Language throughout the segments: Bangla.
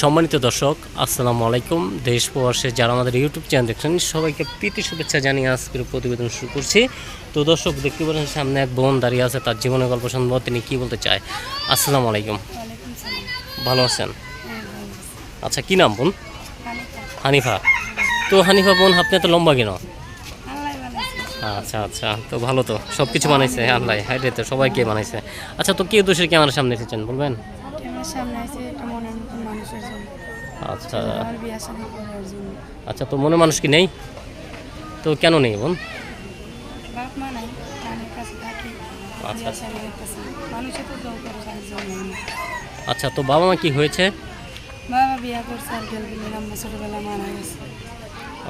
সম্মানিত দর্শক, আসসালামু আলাইকুম। দেশ প্রবাসে যারা আমাদের ইউটিউব চ্যানেল দেখছেন, সবাইকে প্রীতি শুভেচ্ছা জানিয়ে আজকের প্রতিবেদন শুরু করছি। তো দর্শক, দেখতে পারেন সামনে এক বোন দাঁড়িয়ে আছে, তার জীবনের গল্প সম্ভব তিনি কী বলতে চায়? আসসালামু আলাইকুম। ভালো আছেন। আচ্ছা কী নাম বোন? হানিফা। তো হানিফা বোন, আপনি তো লম্বা কেন? আচ্ছা আচ্ছা তো ভালো তো সব কিছু বানাইছে, আল্লাহ হাইরে তো সবাইকে বানাইছে। আচ্ছা তো কে দোষের ক্যামেরার সামনে এসেছেন, বলবেন? সামনে আছে মনের মতন মানুষের জন্য আচ্ছা। আচ্ছা তো মনে মানুষ কি নেই? তো কেন নেই বোন? বাপ মা নাই কাছে থাকি আচ্ছা। তো। আচ্ছা তো বাবা মা কি হয়েছে? বাবা বিয়া করছে আর গেল গেলে আমরা ছোটবেলা মারা গেছে।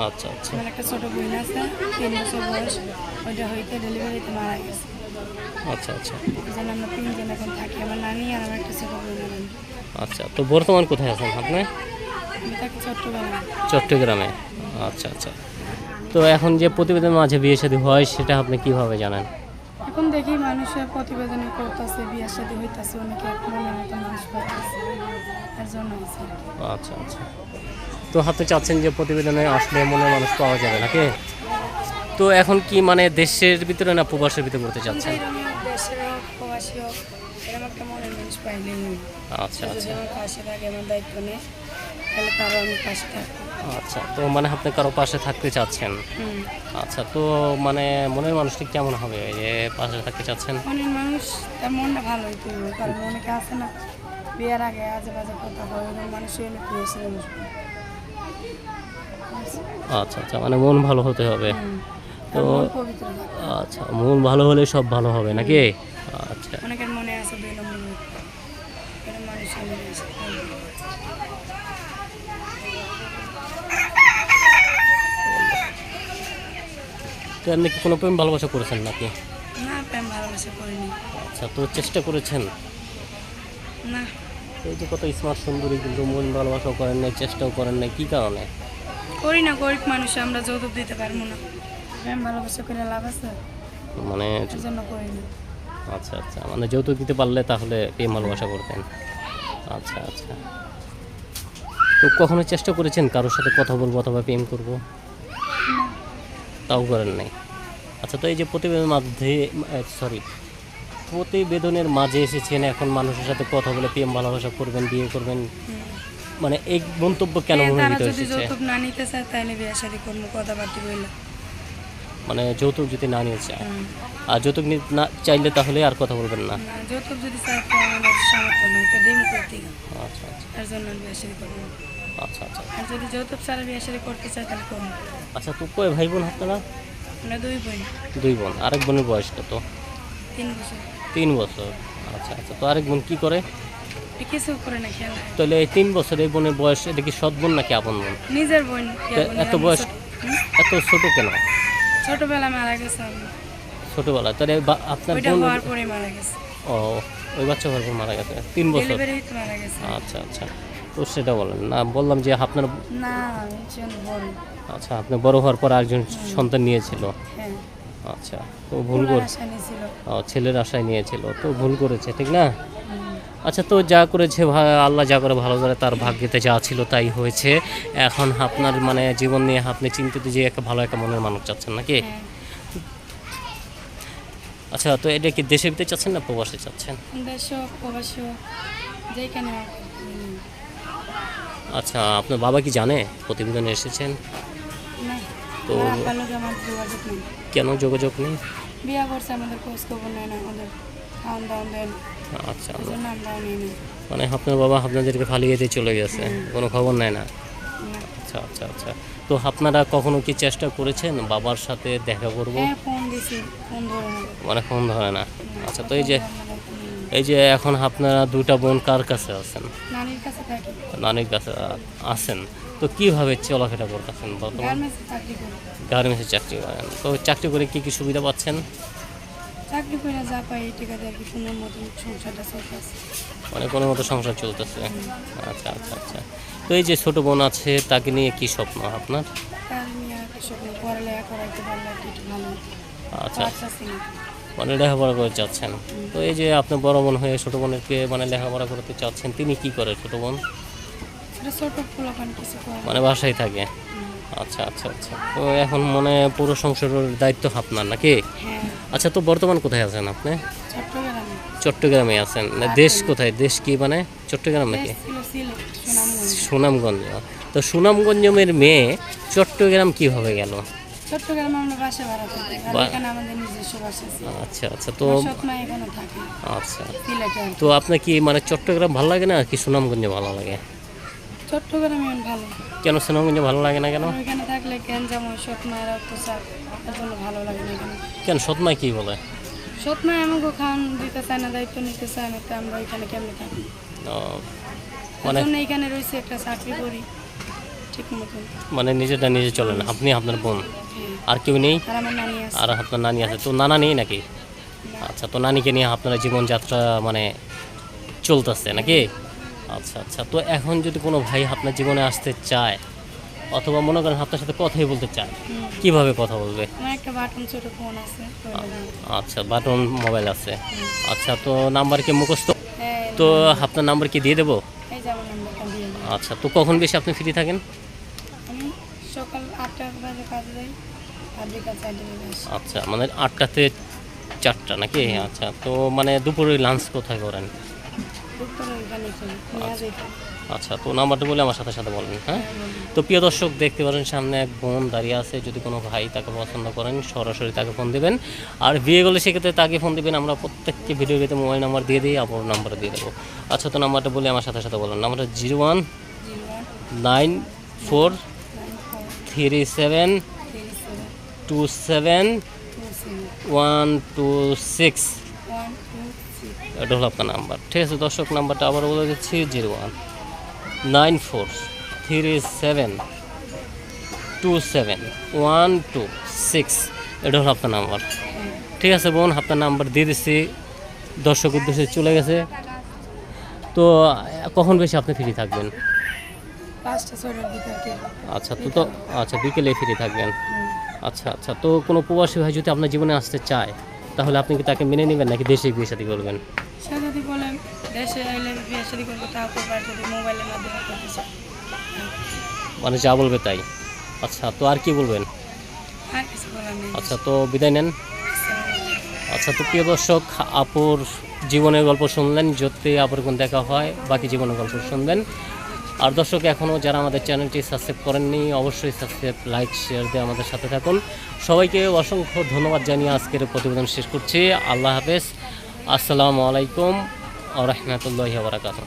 আচ্ছা আচ্ছা। আমার একটা ছোট বোন আছে তিন বছর বয়স ওইটা হইতে ডেলিভারিতে মারা গেছে। আচ্ছা আচ্ছা। আমরা তিনজন এখন থাকি আমার নানি আর আমার একটা ছোট বোন। আচ্ছা তো বর্তমান কোথায় আছেন আপনি? চট্টগ্রামে। আচ্ছা আচ্ছা। তো এখন যে প্রতিবেদন মাঝে বিয়ে শাদী হয় সেটা আপনি কীভাবে জানেন? এখন দেখি মানুষের প্রতিবেদনে করতেছে বিয়ে শাদী হইতাছে অনেকে মনের মতো মানুষ পাইতেছে এর জন্য হয়েছে আর কি। আচ্ছা আচ্ছা। তো আপনি চাচ্ছেন যে প্রতিবেদনে আসলে মনের মানুষ পাওয়া যাবে নাকি? তো এখন কি মানে দেশের ভিতরে না প্রবাসের ভিতরে করতে চাচ্ছেন? দেশের হোক প্রবাসী হোক এরকম একটা আচ্ছা আচ্ছা। আমার পাশে থাকে আমার দায়িত্ব নেই তাহলে তারও আমি পাশে থাকব। আচ্ছা তো মানে আপনি কারও পাশে থাকতে চাচ্ছেন? আচ্ছা তো মানে মনের মানুষটি কেমন হবে? যে পাশে থাকতে চাচ্ছেন? মনের মানুষ তার মনটা ভালো হইতে হবে কারণ অনেকে আছে না বিয়ের আগে আজে বাজে কথা হয় ওরকম মানুষ আচ্ছা আচ্ছা মানে মন ভালো হতে হবে। তো আচ্ছা মন ভালো হলে সব ভালো হবে নাকি? আচ্ছা। অনেকের মনে আছে দুই নম্বর লোক। এরকম মানুষ হলে বেশি ভালো। তো আপনি কি কোনো প্রেম ভালোবাসা করেছেন নাকি? না প্রেম ভালোবাসা করিনি। আচ্ছা তো চেষ্টা করেছেন? না। এই যে কত স্মার্ট সুন্দরী কিন্তু মন ভালোবাসাও করেন নাই চেষ্টাও করেন নাই কী কারণে? করি না গরিব মানুষ আমরা যৌতুক দিতে পারব না। প্রেম ভালোবাসা করে লাভ আছে? মানে জন্য করি না। আচ্ছা আচ্ছা মানে যৌতুক দিতে পারলে তাহলে প্রেম ভালোবাসা করতেন। আচ্ছা আচ্ছা। তো কখনো চেষ্টা করেছেন কারোর সাথে কথা বলব অথবা প্রেম করব? তাও করেন নাই। আচ্ছা তো এই যে প্রতিবেদনের মাঝে সরি প্রতিবেদনের মাঝে এসেছেন এখন মানুষের সাথে কথা বলে প্রেম ভালোবাসা করবেন বিয়ে করবেন। মানে এই মন্তব্য কেন হ্যাঁ, তারা ভিতরে যদি যৌতুক না নিতে চায় তাহলে বিয়ে শাদী করব কথাবার্তা বললে মানে যৌতুক যদি না নিয়ে চায়। আর যৌতুক না চাইলে তাহলে আর কথা বলবেন না। যৌতুক যদি চায় তো আমাদের সামর্থ্য নেই তো দিন করতে আচ্ছা আচ্ছা। এর জন্য বিয়ে শাদী করব। আচ্ছা আচ্ছা। আর যদি যৌতুক ছাড়া বিয়ে শাদী করতে চায় তাহলে করব। আচ্ছা তো কয় ভাই বোন আপনারা? আমরা দুই বোন। দুই বোন। আরেক বোনের বয়স কত? তিন বছর। তিন বছর। আচ্ছা আচ্ছা। তো আরেক বোন কী করে? এ কিছু করে না খেলা। তাহলে এই তিন বছর এই বোনের বয়স এটা কি সৎ বোন নাকি আপন বোন? নিজের বোন এত বয়স এত ছোট কেন? ছোটবেলা মারা গেছে আমি। ছোটবেলা তাহলে বা- আপনার বোন হওয়ার পরে মারা গেছে। ও ওই বাচ্চা ঘর মারা গেছে? তিন বছর? মারা গেছে। আচ্ছা আচ্ছা। তো সেটা বলেন। না বললাম যে আপনার না আচ্ছা আপনি বড় হওয়ার পর আরেকজন সন্তান নিয়েছিল? হ্যাঁ। আচ্ছা তো ভুল করে ও, ছেলের আশায় নিয়েছিল। তো ভুল করেছে ঠিক না। আচ্ছা তো যা করেছে আল্লাহ যা করে ভালো করে তার ভাগ্যেতে যা ছিল তাই হয়েছে। এখন আপনার মানে জীবন নিয়ে আপনি চিন্তিত যে একটা ভালো একটা মনের মানুষ চাচ্ছেন নাকি? হ্যাঁ। আচ্ছা তো এটা কি দেশের ভিতরে চাচ্ছেন না প্রবাসে চাচ্ছেন? দেশ। আচ্ছা আপনার বাবা কি জানে? প্রতিবেদনে এসেছেন। তো- কেন যোগাযোগ নেই? বিয়া করছে আমাদের খোঁজ খবর নেয় না আমাদের খাওয়ান দাওয়ান দেন আচ্ছা। মানে আপনার বাবা আপনাদেরকে ফালিয়ে দিয়ে চলে গেছে কোনো খবর নেয় না। আচ্ছা আচ্ছা আচ্ছা। তো আপনারা কখনো কি চেষ্টা করেছেন বাবার সাথে দেখা করব? হ্যাঁ মানে ফোন ধরে না। আচ্ছা তো এই যে এই যে এখন আপনারা দুটা বোন কার কাছে আছেন? নানির কাছে আছেন। তো কীভাবে চলাফেরা করতেছেন বর্তমান? গার্মেন্টসে চাকরি করেন। তো চাকরি করে কি কি সুবিধা পাচ্ছেন? চাকরি করে যা পাই এই টাকা দিয়ে আর কি কোনো মতন সংসারটা চলতেছে। মানে কোনো মতো সংসার চলতেছে? আচ্ছা আচ্ছা আচ্ছা। তো এই যে ছোট বোন আছে তাকে নিয়ে কি স্বপ্ন আপনার? তার নিয়ে একটা স্বপ্ন পড়ালেখা করাইতে পারলে আর কি একটু ভালো আচ্ছা। আচ্ছা মানে লেখাপড়া করে চাচ্ছেন। তো এই যে আপনি বড় বোন হয়ে ছোট বোনেরকে মানে লেখাপড়া করতে চাচ্ছেন তিনি কি করে ছোট বোন? এটা ছোট পোলাপান কিছু করে। মানে বাসায় থাকে। আচ্ছা আচ্ছা আচ্ছা। তো এখন মানে পুরো সংসারের দায়িত্ব আপনার নাকি? হ্যাঁ। আচ্ছা তো বর্তমান কোথায় আছেন আপনি? চট্টগ্রামে। আছেন। না দেশ কোথায়? দেশ কি মানে? চট্টগ্রাম নাকি? সুনামগঞ্জ। তো সুনামগঞ্জের মেয়ে চট্টগ্রাম কীভাবে গেল? আচ্ছা আচ্ছা তো আচ্ছা। তো আপনার কি মানে চট্টগ্রাম ভালো লাগে না কি সুনামগঞ্জে ভালো লাগে? চট্টগ্রামে এখন ভালো। কেন সুনামগঞ্জে ভালো লাগে না কেন? ওইখানে থাকলে কেন যেমন সৎ মায়ের অত্যাচার এর জন্য ভালো লাগে না এখানে। কেন কি বলে? আমাকে খান দিতে চায় না দায়িত্ব নিতে চায় না তো আমরা ওইখানে কেমনে থাকি মানে এখানে রয়েছে একটা চাকরি করি ঠিক মতন। মানে নিজেটা নিজে চলেন আপনি আপনার বোন। হ্যাঁ। আর কেউ নেই? আর আপনার নানি আছে। তো নানা নেই নাকি? আচ্ছা তো নানিকে নিয়ে আপনার জীবনযাত্রা মানে চলতেছে নাকি? আচ্ছা আচ্ছা। তো এখন যদি কোনো ভাই আপনার জীবনে আসতে চায় অথবা মনে করেন আপনার সাথে কথাই বলতে চায়। কীভাবে কথা বলবে? একটা বাটন ছোট ফোন আছে আচ্ছা বাটন মোবাইল আছে। আচ্ছা তো নাম্বার কি মুখস্থ? হ্যাঁ তো আপনার নাম্বার কি দিয়ে দেবো? আচ্ছা তো কখন বেশি আপনি ফ্রি থাকেন? সকাল বাজে কাজে যাই আচ্ছা মানে আটটাতে চারটা নাকি? আচ্ছা তো মানে দুপুরে লাঞ্চ কোথায় করেন? আচ্ছা। তো নাম্বারটা বলে আমার সাথে সাথে বলেন হ্যাঁ? হ্যাঁ, তো প্রিয় দর্শক দেখতে পারেন সামনে এক বোন দাঁড়িয়ে আছে যদি কোনো ভাই তাকে পছন্দ করেন সরাসরি তাকে ফোন দেবেন। আর বিয়ে করলে সেক্ষেত্রে তাকে ফোন দিবেন আমরা প্রত্যেককে ভিডিও ভিডিওতে মোবাইল নাম্বার দিয়ে দিই আপনার নাম্বার দিয়ে দেবো। আচ্ছা তো নাম্বারটা বলে আমার সাথে সাথে বলেন নাম্বারটা zero one nine four three seven two seven. One two six. এটা নাম্বার। ঠিক আছে দর্শক নাম্বারটা আবার বলে দিচ্ছি zero one nine four three seven two seven one two six এটা হলো আপনার নাম্বার। ঠিক আছে বোন আপনার নাম্বার দিয়ে দিচ্ছি। দর্শক উদ্দেশ্যে চলে গেছে। তো কখন বেশি আপনি ফ্রি থাকবেন? আচ্ছা তো তো আচ্ছা বিকেলে ফ্রি থাকবেন। আচ্ছা আচ্ছা তো কোনো প্রবাসী ভাই যদি আপনার জীবনে আসতে চায় তাহলে আপনি কি তাকে মেনে নেবেন নাকি দেশে বিয়ে সাথে করবেন? সে যদি বলেন দেশে এলে বিয়ে শাদি করব তাও করব আর যদি মোবাইলের মাধ্যমে করতে চায় মানে যা বলবে তাই। আচ্ছা তো আর কি বলবেন? আর কিছু বলার নেই। আচ্ছা তো বিদায় নেন। আচ্ছা তো প্রিয় দর্শক আপুর জীবনের গল্প শুনলেন যদি আপুর কোন দেখা হয় বাকি জীবনের গল্প শুনবেন। আর দর্শক এখনও যারা আমাদের চ্যানেলটি সাবস্ক্রাইব করেননি, অবশ্যই সাবস্ক্রাইব, লাইক, শেয়ার দিয়ে আমাদের সাথে থাকুন। সবাইকে অসংখ্য ধন্যবাদ জানিয়ে আজকের প্রতিবেদন শেষ করছি। আল্লাহ হাফেজ। আসসালামু আলাইকুম আ রহমতুল্লাহ বারাকাতুহ।